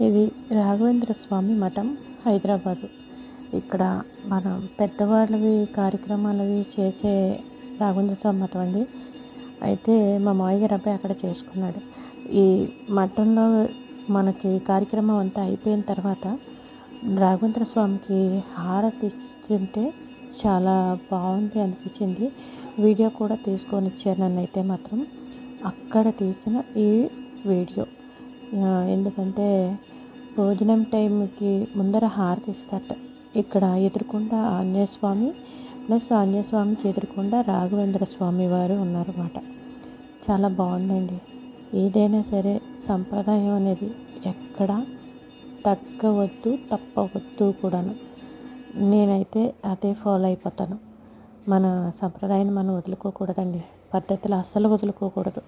ఇది రాఘవేంద్ర స్వామి మఠం హైదరాబాదు. ఇక్కడ మనం పెద్దవాళ్ళవి కార్యక్రమాలవి చేసే రాఘవేంద్ర స్వామి మఠం అండి. అయితే మా మావయ్య గారు అబ్బాయి అక్కడ చేసుకున్నాడు. ఈ మఠంలో మనకి కార్యక్రమం అంతా అయిపోయిన తర్వాత రాఘవేంద్ర స్వామికి హారతి తింటే చాలా బాగుంది అనిపించింది. వీడియో కూడా తీసుకొని ఇచ్చారు నన్ను అయితే మాత్రం. అక్కడ తీసిన ఈ వీడియో. ఎందుకంటే భోజనం టైంకి ముందర హారతి ఇస్తారట. ఇక్కడ ఎదురుకుండా ఆంజనేయ స్వామి ప్లస్ ఆంజనేయ స్వామికి ఎదురుకుండా రాఘవేంద్ర స్వామి వారు ఉన్నారన్నమాట. చాలా బాగుందండి. ఏదైనా సరే సంప్రదాయం అనేది ఎక్కడ తగ్గవద్దు తప్పవద్దు కూడాను. నేనైతే అదే ఫాలో అయిపోతాను. మన సంప్రదాయాన్ని మనం వదులుకోకూడదండి. పద్ధతులు అస్సలు వదులుకోకూడదు.